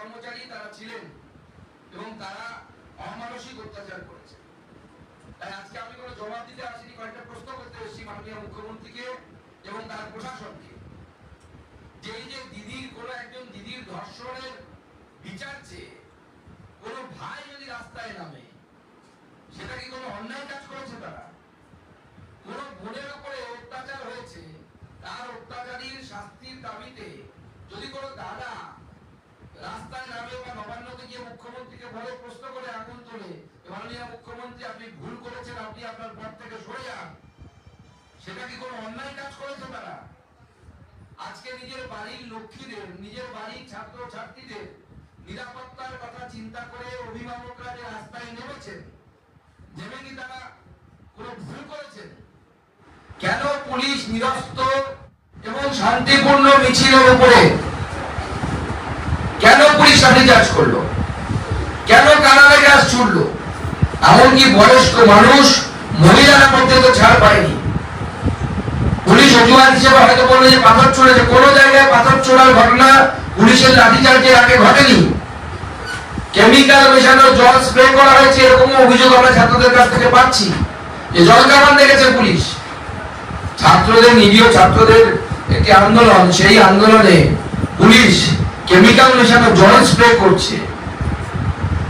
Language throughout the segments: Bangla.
কর্মচারী তারা ছিলেন এবং তারা অমানসিক অত্যাচার করেছে। তাই আজকে আমি কোনো জবাব দিতে আসিনি, কয়েকটা প্রশ্ন করতে এসেছি মাননীয় মুখ্যমন্ত্রীকে এবং তার প্রশাসনকে। যে যে দিদির, কোনো একজন দিদির ধর্ষণের বিচার চেয়ে কোনো ভাই যদি রাস্তায় নামে, সেটা কি কোনো অন্যায় কাজ করেছে তারা? কোন বোনের উপরে অত্যাচার হয়েছে, তার অত্যাচারীর শাস্তির দাবিতে যদি কোনো দাদা রাস্তায় নামে বা নবান্নতে গিয়ে মুখ্যমন্ত্রীকে বলে প্রশ্ন করে আগুন তোলে মাননীয় মুখ্যমন্ত্রী আপনি ভুল করেছেন, আপনি আপনার পদ থেকে সরে যান। সেটা কি কোনো অন্যায় কাজ করেছে তারা? আজকে নিজের বাড়ির লক্ষ্মীদের, নিজের বাড়ির ছাত্র ছাত্রীদের নিরাপত্তার কথা চিন্তা করে অভিভাবকরা যে রাস্তায় নেমেছেন, নেমে কি তারা কোনো ভুল করেছেন? কেন পুলিশ নিরস্ত এবং শান্তিপূর্ণ মিছিলের উপরে পুলিশ করল। কেন কানাডা গ্যাস ছুড়লো এমনকি বয়স্ক মানুষ মহিলারা পর্যন্ত ছাড় পায়নি। পুলিশ অজুহাত হিসেবে হয়তো বলল যে পাথর ছুড়েছে জায়গায় পাথর ছোড়ার ঘটনা পুলিশের লাঠিচার্জের আগে ঘটেনি। কেমিক্যাল মেশানো জল স্প্রে করা হয়েছে এরকম অভিযোগ আমরা ছাত্রদের কাছ থেকে পাচ্ছি। যে জল কামান দেখেছে পুলিশ? ছাত্রদের, নিরীহ ছাত্রদের একটি আন্দোলন, সেই আন্দোলনে পুলিশ কেমিক্যাল মেশানো জল স্প্রে করছে।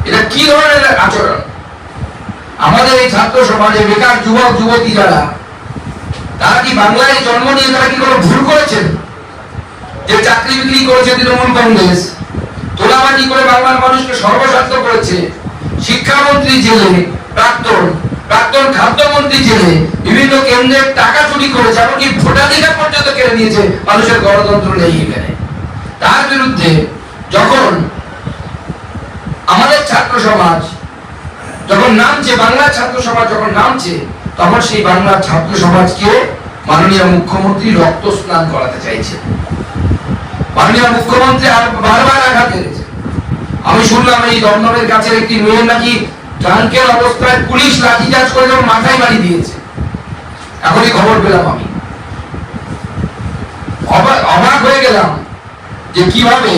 এটা কি ধরনের আচরণ? আমাদের এই ছাত্র সমাজে বেকার যুবক, যুবতী যারা, তারা কি বাংলায় জন্ম নিয়ে তারা কি কোনো ভুল করেছেন? যে চাকরি বিক্রি করেছে তৃণমূল কংগ্রেস, তোলাবাজি করে বাংলার মানুষকে সর্বস্বার্থ করেছে, শিক্ষামন্ত্রী জেলে, প্রাক্তন প্রাক্তন খাদ্যমন্ত্রী জেলে, বিভিন্ন কেন্দ্রের টাকা চুরি করেছে, এমনকি ভোটাধিকার পর্যন্ত কেড়ে নিয়েছে, মানুষের গণতন্ত্র নেই এখানে। তার বিরুদ্ধে যখন আমাদের ছাত্র সমাজ যখন নামছে, বাংলার ছাত্র সমাজ যখন নামছে, তখন সেই বাংলার ছাত্র সমাজকে মাননীয় মুখ্যমন্ত্রী রক্ত স্নান করাতে চাইছে। মাননীয় মুখ্যমন্ত্রী আর বারবার আঘাত এনেছে আমি শুনলাম এই দমদমের কাছে একটি মেয়ের নাকি ট্রাঙ্কের অবস্থায় পুলিশ লাঠিচার্জ করে যখন মাথায় বাড়ি দিয়েছে। এখনই খবর পেলাম আমি। অবা- অবাক হয়ে গেলাম। যে কীভাবে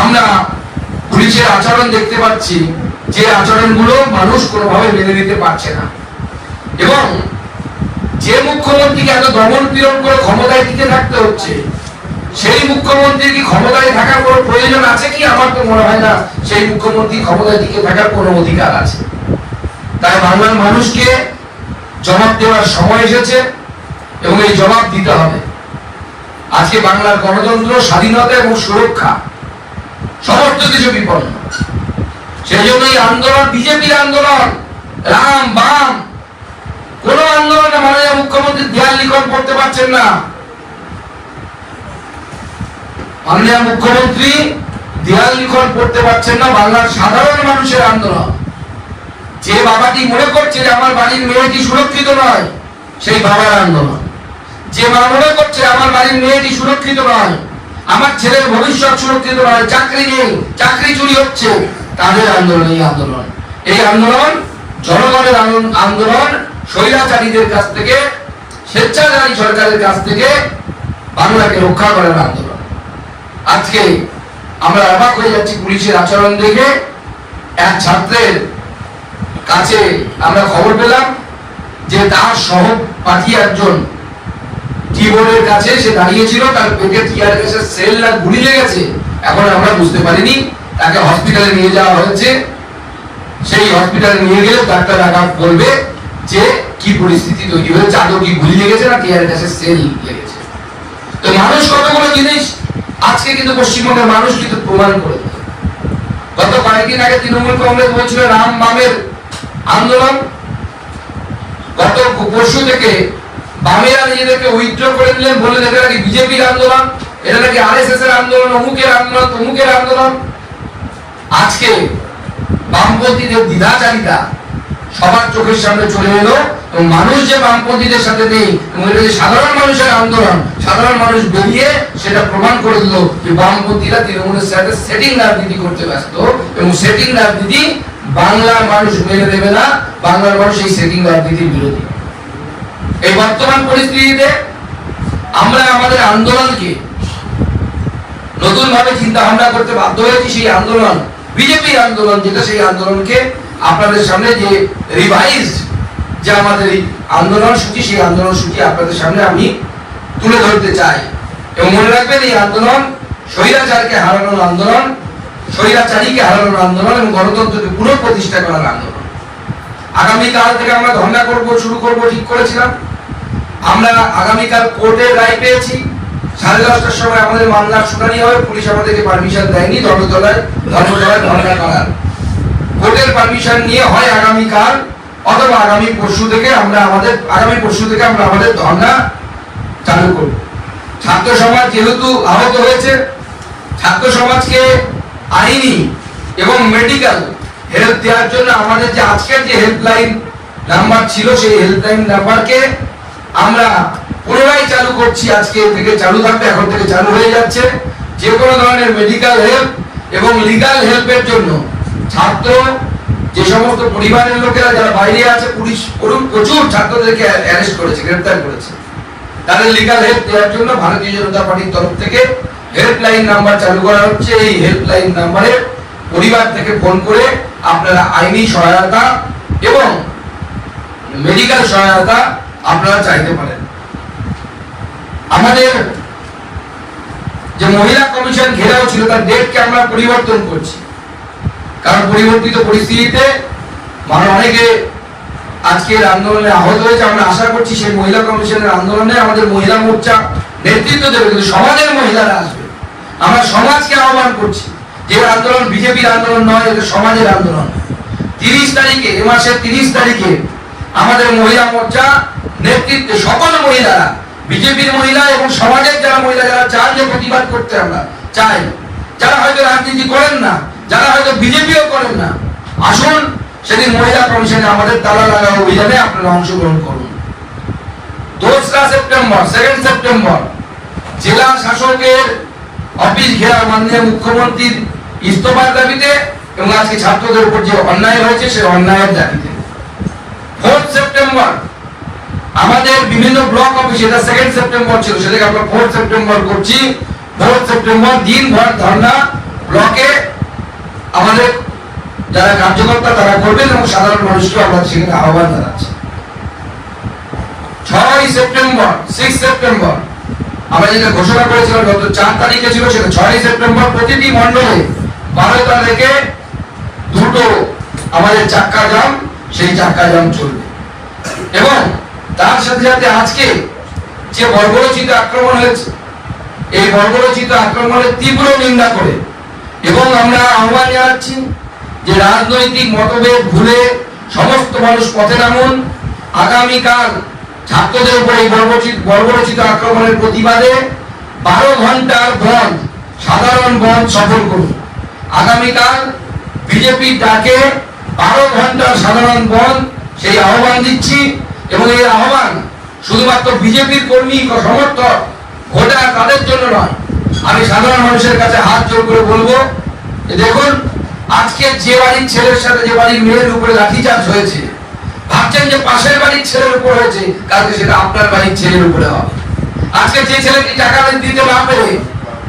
আমরা পুলিশের আচরণ দেখতে পাচ্ছি, যে আচরণগুলো মানুষ কোনোভাবে মেনে নিতে পারছে না। এবং যে মুখ্যমন্ত্রীকে এত দমন পীড়ন করে ক্ষমতায় টিকে থাকতে হচ্ছে, সেই মুখ্যমন্ত্রী কি ক্ষমতায় থাকার কোনো প্রয়োজন আছে কি? আমার তো মনে হয় না সেই মুখ্যমন্ত্রী ক্ষমতায় টিকে থাকার কোনো অধিকার আছে। তাই বাংলার মানুষকে জবাব দেওয়ার সময় এসেছে এবং এই জবাব দিতে হবে। আজকে বাংলার গণতন্ত্র, স্বাধীনতা এবং সুরক্ষা সমস্ত কিছু বিপন্ন। সেই জন্য এই আন্দোলন, বিজেপির আন্দোলন, রাম, বাম, কোন আন্দোলনে মাননীয় মুখ্যমন্ত্রী দেয়াল লিখন করতে পারছেন না। মাননীয় মুখ্যমন্ত্রী দেয়াল লিখন করতে পারছেন না, বাংলার সাধারণ মানুষের আন্দোলন। যে বাবাটি মনে করছে যে আমার বাড়ির মেয়েটি সুরক্ষিত নয়, সেই বাবার আন্দোলন। যে মা মনে করছে, আমার বাড়ির মেয়েটি সুরক্ষিত নয়, আমার ছেলের ভবিষ্যৎ সুরক্ষিত নয়, চাকরি নেই, চাকরি চুরি হচ্ছে, তাদের আন্দোলন এই আন্দোলন। এই আন্দোলন জনগণের আন্দোলন- স্বৈরাচারীদের কাছ থেকে, স্বেচ্ছাচারী সরকারের কাছ থেকে বাংলাকে রক্ষা করার আন্দোলন। আজকে আমরা অবাক হয়ে যাচ্ছি পুলিশের আচরণ দেখে। এক ছাত্রের কাছে আমরা খবর পেলাম যে তার সহ পাঠিয়ে একজন কিবোর্ডের কাছে সে দাঁড়িয়েছিল, তার পেটে টিয়ার গ্যাসের সেল না গুলি লেগেছে। এখন আমরা বুঝতে পারিনি, তাকে হসপিটালে নিয়ে যাওয়া হয়েছে। সেই হসপিটালে নিয়ে গেলে ডাক্তার আঘাত বলবে যে কি পরিস্থিতি তৈরি হয়েছে আদৌ কি গুলি লেগেছে না টিয়ার গ্যাসের সেল লেগেছে। তো মানুষ কতগুলো জিনিস, আজকে কিন্তু পশ্চিমবঙ্গের মানুষ কিন্তু প্রমাণ করে। গত কয়েকদিন আগে তৃণমূল কংগ্রেস বলছিল, রাম বামের আন্দোলন। গত পরশু থেকে বামেরা নিজেদেরকে উইথড্র করে দিলেন, বললেন, এটা নাকি বিজেপির আন্দোলন? এটা নাকি আরএসএস এর আন্দোলন? অমুকের আন্দোলন? তমুকের আন্দোলন? আজকে বামপন্থীদের দ্বিধাচারিতা সবার চোখের সামনে চলে এলো এবং মানুষ যে বামপন্থীদের সাথে নেই এবং এটা যে সাধারণ মানুষের আন্দোলন, সাধারণ মানুষ বেরিয়ে সেটা প্রমাণ করে দিল যে বামপন্থীরা তৃণমূলের সাথে সেটিং রাজনীতি করতে ব্যস্ত এবং সেটিং রাজনীতি বাংলার মানুষ মেনে দেবে না, বাংলার মানুষ এই সেটিং রাজনীতির বিরোধী। এই বর্তমান পরিস্থিতিতে আমরা আমাদের আন্দোলনকে নতুন ভাবে চিন্তা ভাবনা করতে বাধ্য হয়েছি সেই আন্দোলন বিজেপির আন্দোলন, যেটা সেই আন্দোলনকে আপনাদের সামনে যে রিভাইজ যে আমাদের আন্দোলন সূচি, সেই আন্দোলন সূচি আপনাদের সামনে আমি তুলে ধরতে চাই। এবং মনে রাখবেন এই আন্দোলন স্বৈরাচারকে হারানোর আন্দোলন, স্বৈরাচারীকে হারানোর আন্দোলন এবং গণতন্ত্রকে পুনঃপ্রতিষ্ঠা করার আন্দোলন। আগামীকাল থেকে আমরা ধর্ণা করব, শুরু করব, ঠিক করেছিলাম। আমরা আগামীকাল কোর্টের রায় পেয়েছি। সাড়ে দশটার সময় আমাদের মামলার শুনানি হবে। পুলিশ আমাদেরকে পারমিশন দেয়নি। ধর্মতলায় ধর্মতলায় ধর্ণা করার। কোর্টের পারমিশন নিয়ে হয় আগামীকাল অথবা আগামী পরশু থেকে আমরা আমাদের আগামী পরশু থেকে আমরা আমাদের ধর্ণা চালু করব। ছাত্র সমাজ যেহেতু আহত হয়েছে, ছাত্র সমাজকে আইনি এবং মেডিকেল হেল্প দেওয়ার জন্য আমাদের যে আজকের যে হেল্পলাইন নাম্বার ছিল, সেই হেল্পলাইন নাম্বারকে আমরা পুনরায় চালু করছি আজকে থেকে চালু থাকবে এখন থেকে চালু হয়ে যাচ্ছে। যে কোনো ধরনের মেডিকেল হেল্প এবং লিগাল হেল্পের জন্য ছাত্র, যে সমস্ত পরিবারের লোকেরা যারা বাইরে আছে, পুলিশ করুন, প্রচুর ছাত্রদেরকে অ্যারেস্ট করেছে গ্রেফতার করেছে। তাদের লিগাল হেল্প দেওয়ার জন্য ভারতীয় জনতা পার্টির তরফ থেকে হেল্পলাইন নাম্বার চালু করা হচ্ছে। এই হেল্পলাইন নাম্বারে পরিবার থেকে ফোন করে আপনারা আইনি সহায়তা এবং মেডিকেল সহায়তা আপনারা চাইতে পারেন। আমাদের যে মহিলা কমিশন ঘেরাও ছিল, তার ডেটকে আমরা পরিবর্তন করছি। কারণ পরিবর্তিত পরিস্থিতিতে মানে অনেকে আজকের আন্দোলনে আহত হয়েছে, আমরা আশা করছি সেই মহিলা কমিশনের আন্দোলনে আমাদের মহিলা মোর্চা নেতৃত্ব দেবে, কিন্তু সমাজের মহিলারা আসবে। আমরা সমাজকে আহ্বান করছি যে আন্দোলন বিজেপির আন্দোলন নয় সমাজের আন্দোলন। তিরিশ তারিখে, এ মাসের তিরিশ তারিখে আমাদের মহিলা মোর্চা নেতৃত্বে সকল মহিলারা, বিজেপির মহিলা এবং সমাজের যারা মহিলা, যারা চান যে প্রতিবাদ করতে আমরা চাই। যারা হয়তো রাজনীতি করেন না, যারা হয়তো বিজেপিও করেন না, আসুন সেদিন মহিলা কমিশনে আমাদের তালা লাগা অভিযানে আপনারা অংশগ্রহণ করুন। দোসরা সেপ্টেম্বর, সেকেন্ড সেপ্টেম্বর, জেলা শাসকের অফিস ঘেরা মাননীয় মুখ্যমন্ত্রীর ইস্তফার দাবিতে এবং আজকে ছাত্রদের উপর যে অন্যায় হয়েছে সেই অন্যায়ের দাবিতে। ফোর্থ সেপ্টেম্বর আমাদের বিভিন্ন ব্লক অফিস এটা সেকেন্ড সেপ্টেম্বর ছিল, সেটাকে আমরা ফোর্থ সেপ্টেম্বর করছি। ফোর্থ সেপ্টেম্বর দিনভর ধর্ণা ব্লকে আমাদের যারা কার্যকর্তা, তারা করবেন এবং সাধারণ মানুষকে আমরা সেখানে আহ্বান জানাচ্ছি। ছয় সেপ্টেম্বর সিক্স সেপ্টেম্বর আমরা যেটা ঘোষণা করেছিলাম গত চার তারিখে ছিল, সেটা ছয় সেপ্টেম্বর প্রতিটি মণ্ডলে বারোটা তারিখে দুটো আমাদের চাক্কা জাম সেই চাক্কা জাম চলবে। এবং তার সাথে সাথে আজকে যে বর্বরচিত আক্রমণ হয়েছে, এই বর্বরচিত আক্রমণের তীব্র নিন্দা করে এবং আমরা আহ্বান জানাচ্ছি যে রাজনৈতিক মতভেদ ভুলে সমস্ত মানুষ পথে নামুন। আগামীকাল ছাত্রদের উপর এই বর্বরচিত বর্বরচিত আক্রমণের প্রতিবাদে বারো ঘণ্টার বন্ধ, সাধারণ বন্ধ সফল করুন। আগামীকাল বিজেপির ডাকে বারো ঘণ্টার সাধারণ বন্ধ সেই আহ্বান দিচ্ছি এবং এই আহ্বান শুধুমাত্র বিজেপির কর্মী সমর্থক, ভোটার তাদের জন্য নয়। আমি সাধারণ মানুষের কাছে হাত জোর করে বলব দেখুন, আজকে যে বাড়ির ছেলের সাথে যে বাড়ির মেয়ের উপরে লাঠিচার্জ হয়েছে, ভাবছেন যে পাশের বাড়ির ছেলের উপর হয়েছে, কালকে সেটা আপনার বাড়ির ছেলের উপরে হবে। আজকে যে ছেলেটি টাকা দিতে না পেরে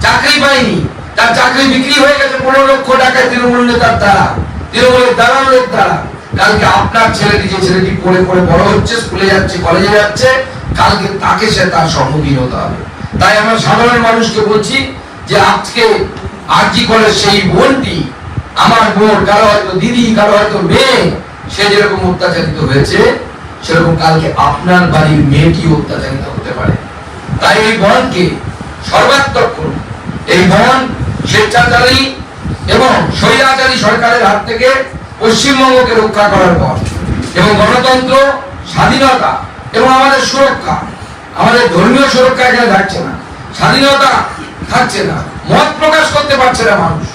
চাকরি পায়নি, তার চাকরি বিক্রি হয়ে গেছে পনেরো লক্ষ টাকায় তৃণমূল নেতার দ্বারা। তৃণমূলের দালালের দ্বারা কালকে আপনার ছেলেটি যে ছেলেটি পড়ে পড়ে বড় হচ্ছে, স্কুলে যাচ্ছে কলেজে যাচ্ছে, কালকে তাকে সে তার সম্মুখীন হতে হবে। তাই আমরা সাধারণ মানুষকে বলছি যে আজকে আরজি করে সেই বোনটি, আমার বোন, কারও হয়তো দিদি, কারও হয়তো মেয়ে, সে যেরকম অত্যাচারিত হয়েছে, সেরকম কালকে আপনার বাড়ির মেয়েটি অত্যাচারিত হতে পারে। তাই এই বনকে সর্বাত্মক করুন। এই বন, স্বেচ্ছাচারী এবং স্বৈরাচারী সরকারের হাত থেকে পশ্চিমবঙ্গকে রক্ষা করার পর, এবং গণতন্ত্র, স্বাধীনতা, এবং আমাদের সুরক্ষা, আমাদের ধর্মীয় সুরক্ষা এখানে থাকছে না, স্বাধীনতা থাকছে না, মত প্রকাশ করতে পারছে না মানুষ।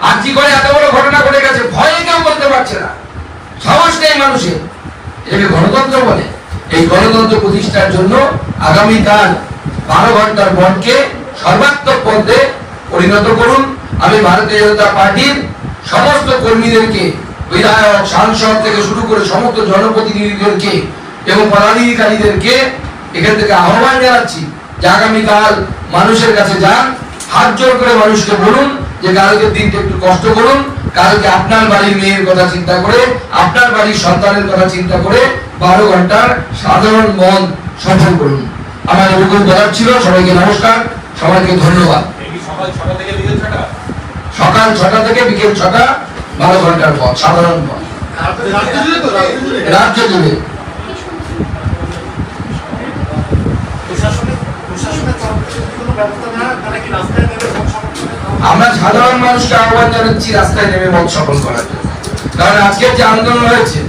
আর কি করে এত বড় ঘটনা ঘটে গেছে ভয়ে কেউ বলতে পারছে না। সাহস নেই মানুষের। এটাকে গণতন্ত্র বলে। এই গণতন্ত্র প্রতিষ্ঠার জন্য আগামীকাল বারো ঘণ্টার বনকে সর্বাত্মক পদে পরিণত করুন। আমি ভারতীয় জনতা পার্টির সমস্ত কর্মীদেরকে, বিধায়ক, সাংসদ থেকে শুরু করে সমস্ত জনপ্রতিনিধিদেরকে এবং পদাধিকারীদেরকে এখান থেকে আহ্বান জানাচ্ছি যে আগামীকাল মানুষের কাছে যান, হাত জোর করে মানুষকে বলুন যে কালকের দিনটা একটু কষ্ট করুন, কালকে আপনার বাড়ির মেয়ের কথা চিন্তা করে, আপনার বাড়ির সন্তানের কথা চিন্তা করে বারো ঘণ্টার সাধারণ মন সফল করুন। আমার এরকম বলার ছিল, সবাইকে নমস্কার, সবাইকে ধন্যবাদ। সকাল ছটা থেকে সকাল ছটা থেকে বিকেল ছটা, বারো ঘণ্টার পথ, সাধারণ পথ। রাজ্য জুড়ে। আমরা সাধারণ মানুষকে আহ্বান জানাচ্ছি, রাস্তায় নেমে মত সফল করার জন্য। কারণ আজকের যে আন্দোলন হয়েছে,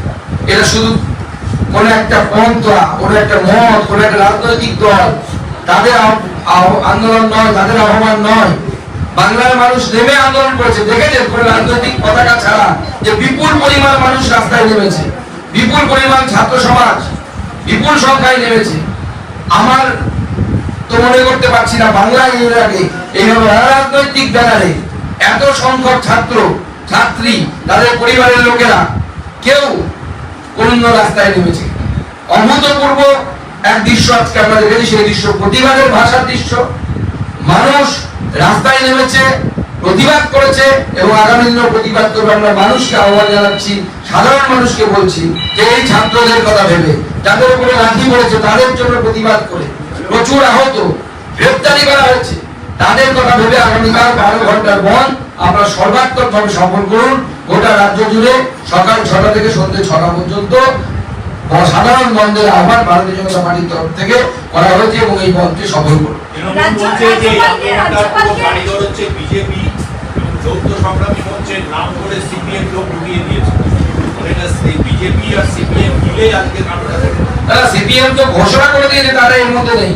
এটা শুধু কোন একটা পন্থা, কোন একটা মত, কোন একটা রাজনৈতিক দল, তাদের আন্দোলন নয়, তাদের আহ্বান নয়। বাংলার মানুষ নেমে আন্দোলন করেছে। দেখেছেন, কোন রাজনৈতিক পতাকা ছাড়া যে বিপুল পরিমাণ মানুষ রাস্তায় নেমেছে, বিপুল পরিমাণ ছাত্র সমাজ বিপুল সংখ্যায় নেমেছে। আমার তো মনে করতে পারছি না বাংলায় এর এইভাবে রাজনৈতিক ব্যানারে এত সংখ্যক ছাত্র, ছাত্রী, তাদের পরিবারের লোকেরা কেউ কোন রাস্তায় নেমেছে। অভূতপূর্ব এক দৃশ্য আজকে আমরা দেখেছি, সেই দৃশ্য প্রতিবাদের ভাষার দৃশ্য। মানুষ রাস্তায় নেমেছে, প্রতিবাদ করেছে এবং আগামী দিনেও প্রতিবাদ করবে। আমরা মানুষকে আহ্বান জানাচ্ছি, সাধারণ মানুষকে বলছি যে এই ছাত্রদের কথা ভেবে, যাদের উপরে লাঠি পড়েছে তাদের জন্য প্রতিবাদ করে। প্রচুর আহত, গ্রেপ্তারি করা হয়েছে। তাদের কথা ভেবে আগামীকাল বারো ঘণ্টার বন্ধ আমরা সর্বাত্মক ভাবে সফল করুন। গোটা রাজ্য জুড়ে সকাল ছটা থেকে সন্ধ্যে ছটা পর্যন্ত সাধারণ বন্ধের আহ্বান ভারতীয় জনতা পার্টির তরফ থেকে করা হয়েছে এবং এই বন্ধকে সফল করুন। তৃণমূল বলছে যে রাজ্যপালকে- আন্দোলনটার পুরো রাজ্যপালকে- কারিগর হচ্ছে বিজেপি যৌথ সংগ্রামী মঞ্চের নাম করে সিপিএম লোক ঢুকিয়ে দিয়েছে। বিজেপি আর সিপিএম মিলে আজকে তারা সিপিএম তো ঘোষণা করে দিয়েছে তারা এর মধ্যে নেই।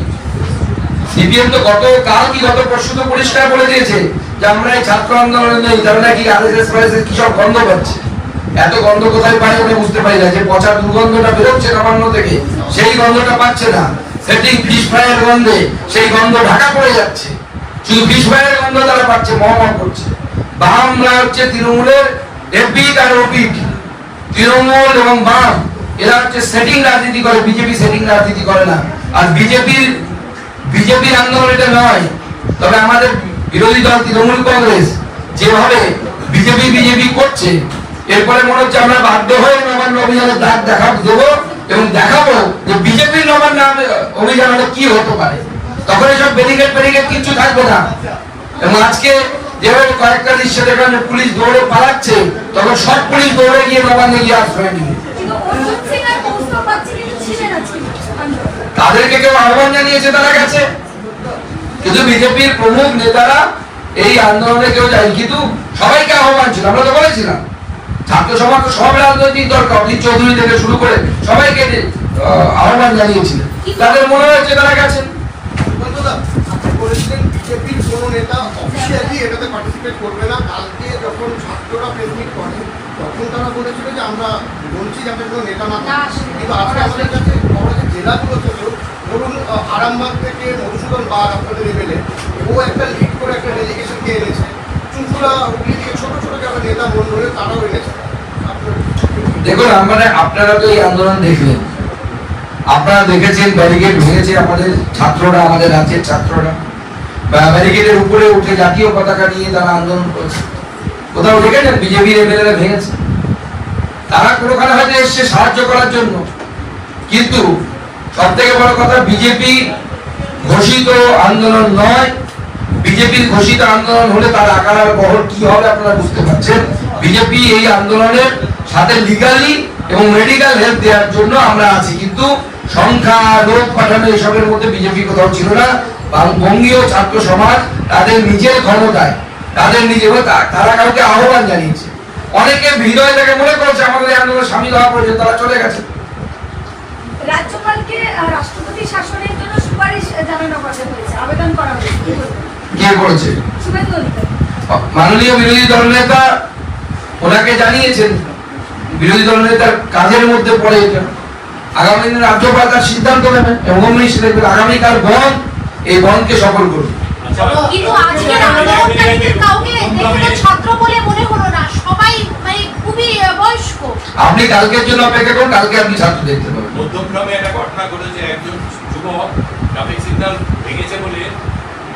সিপিএম তো গত কাল কি গত পরশু তো পরিষ্কার করে দিয়েছে যে আমরা এই ছাত্র আন্দোলনে নেই তারা নাকি আরএসএস ফারএসএস কি সব গন্ধ পাচ্ছে? এত গন্ধ কোথায় পায় ওটা বুঝতে পারি না যে পচা দুর্গন্ধটা বেরোচ্ছে নবান্ন থেকে সেই গন্ধটা পাচ্ছে না। সেটিং ফিশ ফ্রাইয়ের গন্ধে, সেই গন্ধ ঢাকা পড়ে যাচ্ছে। শুধু ফিশ ফ্রাইয়ের গন্ধ তারা পাচ্ছে করছে। বামরা হচ্ছে তৃণমূলের এপিক আর ওপিক তৃণমূল এবং বাম, এরা হচ্ছে সেটিং রাজনীতি করে, বিজেপি সেটিং রাজনীতি করে না। আর বিজেপির বিজেপির আন্দোলন এটা নয়। তবে আমাদের বিরোধী দল তৃণমূল কংগ্রেস, যেভাবে বিজেপি বিজেপি করছে, এরপরে মনে হচ্ছে আমরা বাধ্য হয়ে নবান্ন অভিযানের দাগ দেখা দেবো। এবং দেখাবো যে বিজেপির নবান্ন অভিযান হলে কি হতে পারে। তখন এসব ব্যারিকেড ব্যারিকেড কিছু থাকবে না। এবং আজকে যেভাবে কয়েকটা দৃশ্য দেখলাম যে পুলিশ দৌড়ে পালাচ্ছে, তখন সব পুলিশ দৌড়ে গিয়ে নবান্নে গিয়ে আশ্রয় নিবে। তাদেরকে কেউ আহ্বান জানিয়েছে, তারা গেছে। কিন্তু বিজেপির প্রমুখ নেতারা এই আন্দোলনে কেউ যায় কিন্তু সবাইকে আহ্বান ছিল, আমরা তো বলেছিলাম। ছাত্র সমাজ তো সব রাজনৈতিক দল কবি চৌধুরী থেকে শুরু করে সবাইকে আহ, আহ্বান জানিয়েছিলেন তাদের মনে হয়েছে তারা গেছেন বলেছিলেন বিজেপির কোনো নেতা অফিসিয়ালি এটাতে পার্টিসিপেট করবে না। কালকে যখন ছাত্ররা প্রেস মিট করে তখন তারা বলেছিল যে আমরা বলছি যাতে কোনো নেতা না কিন্তু আজকে আমাদের কাছে বড় যে জেলাগুলো ছিল ধরুন আরামবাগ থেকে মধুসূদন বাগ আপনাদের এমএলএ ও একটা লিড করে একটা ডেলিগেশনকে এনেছে চুঁচুড়া হুগলি থেকে ছোট ছোট যারা নেতা মন্ডলে তারাও এনেছে আপনার দেখুন আমরা আপনারা তো এই আন্দোলন দেখলেন। আপনারা দেখেছেন ব্যারিকেড ভেঙেছে আমাদের ছাত্ররা, আমাদের রাজ্যের ছাত্ররা। ব্যারিকেডের উপরে উঠে জাতীয় পতাকা নিয়ে তারা আন্দোলন করেছে। কোথাও দেখেছেন বিজেপির এমএলএরা ভেঙেছে? তারা কোনোখানে হয়তো এসছে সাহায্য করার জন্য। কিন্তু সব থেকে বড় কথা, বিজেপি ঘোষিত আন্দোলন নয় বিজেপির ঘোষিত আন্দোলন হলে তার আকার আর বহর কি হবে আপনারা বুঝতে পারছেন? বিজেপি এই আন্দোলনের সাথে লিগালি এবং মেডিকেল হেল্প দেওয়ার জন্য আমরা আছি, কিন্তু সংখ্যা লোক পাঠানো এসবের মধ্যে বিজেপি কোথাও ছিল না। বঙ্গীয় ছাত্র সমাজ তাদের নিজের ক্ষমতায়, তাদের নিজের তারা কাউকে আহ্বান জানিয়েছে। অনেকে হৃদয় থেকে মনে করেছে, আমাদের এই আন্দোলনে সামিল হওয়া প্রয়োজন, তারা চলে গেছে। রাজ্যপালকে রাষ্ট্রপতি শাসনের জন্য সুপারিশ জানানো করতে হয়েছে, আবেদন করা হয়েছে। কি করেছে মাননীয় বিরোধী দল নেতা ওনাকে জানিয়েছেন। বিরোধী দল নেতার কাজের মধ্যে পড়ে এটা। আগামী দিনে রাজ্যপাল তার সিদ্ধান্ত নেবেন এবং দেখবেন আগামীকাল বন এই বনকে সফল করবে। কিন্তু আজকের কাউকে দেখে ছাত্র বলে মনে হলো না। সবাই মানে খুবই বয়স্ক। আপনি কালকের জন্য অপেক্ষা করুন কালকে আপনি ছাত্র দেখতে পাবেন। মধ্যমগ্রামে একটা ঘটনা ঘটেছে একজন যুবক ট্রাফিক সিগন্যাল ভেঙেছে বলে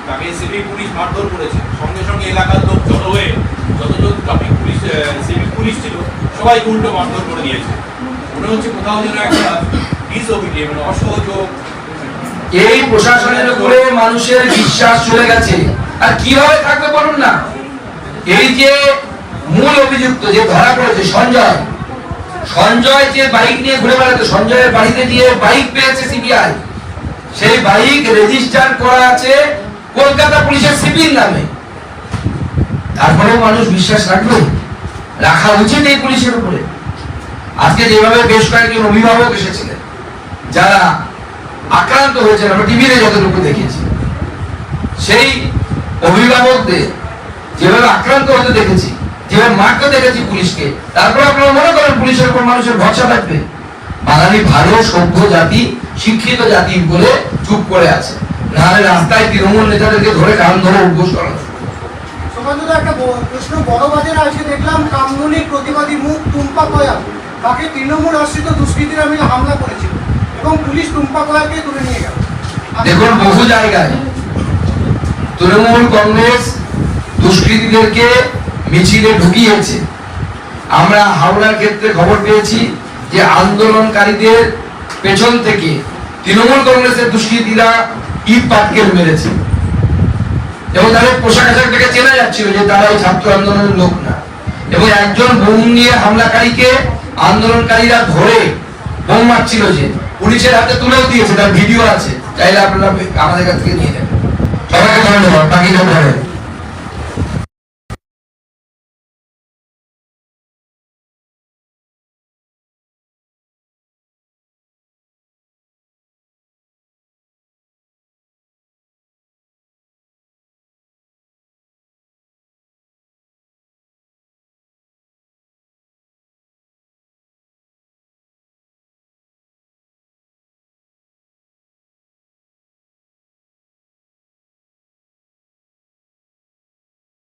তাকে সিভিক পুলিশ মারধর করেছে। সঙ্গে সঙ্গে এলাকার লোক জড়ো হয়ে যতজন ট্রাফিক পুলিশ সিভিক পুলিশ ছিল সবাই উল্টো মারধর করে দিয়েছে। মনে হচ্ছে কোথাও যেন একটা ডিসওবিডিয়ে মানে অসহযোগ। এই প্রশাসনের উপরে মানুষের বিশ্বাস চলে গেছে। আর কীভাবে থাকবে বলুন না? এই যে মূল অভিযুক্ত যে ধরা পড়েছে, সঞ্জয় সঞ্জয় যে বাইক নিয়ে ঘুরে বেড়াতো, সঞ্জয়ের বাড়িতে গিয়ে বাইক পেয়েছে সিবিআই। সেই বাইক রেজিস্টার করা আছে কলকাতা পুলিশের সিপির নামে। তারপরেও মানুষ বিশ্বাস রাখবে? রাখা উচিত এই পুলিশের উপরে। আজকে যেভাবে বেশ কয়েকজন অভিভাবক এসেছিলেন, যারা আক্রান্ত হয়েছেন, আমরা টিভিতে যতটুকু দেখেছি, সেই অভিভাবকদের যেভাবে আক্রান্ত হতে দেখেছি, যেভাবে মারতে দেখেছি পুলিশকে, তারপরে আপনারা মনে করেন পুলিশের উপর মানুষের ভরসা থাকবে? বাঙালি ভালো, সভ্য জাতি, শিক্ষিত জাতি বলে চুপ করে আছে। নাহলে রাস্তায় তৃণমূল নেতাদেরকে ধরে কান ধরে উদ্ঘোষ করা। একটা প্রশ্ন বড় বাজারে আজকে দেখলাম প্রতিবাদী মুখ টুম্পা তাকে তৃণমূল আশ্রিত দুষ্কৃতীরা মিলে হামলা করেছিল এবং পুলিশ টুম্পা তুলে নিয়ে গেল। দেখুন বহু জায়গায় তৃণমূল কংগ্রেস দুষ্কৃতীদেরকে মিছিলে ঢুকিয়েছে। আমরা হাওড়ার ক্ষেত্রে খবর পেয়েছি যে আন্দোলনকারীদের পেছন থেকে তৃণমূল কংগ্রেসের দুষ্কৃতীরা ইট পাটকেল মেরেছে। এবং তাদের পোশাক আশাক থেকে চেনা যাচ্ছিল যে তারা এই ছাত্র আন্দোলনের লোক না। এবং একজন বোম নিয়ে হামলাকারীকে আন্দোলনকারীরা ধরে বোম মারছিল যে পুলিশের হাতে তুলেও দিয়েছে, তার ভিডিও আছে। চাইলে আপনারা আমাদের কাছ থেকে নিয়ে নেবেন সবাইকে ধন্যবাদ।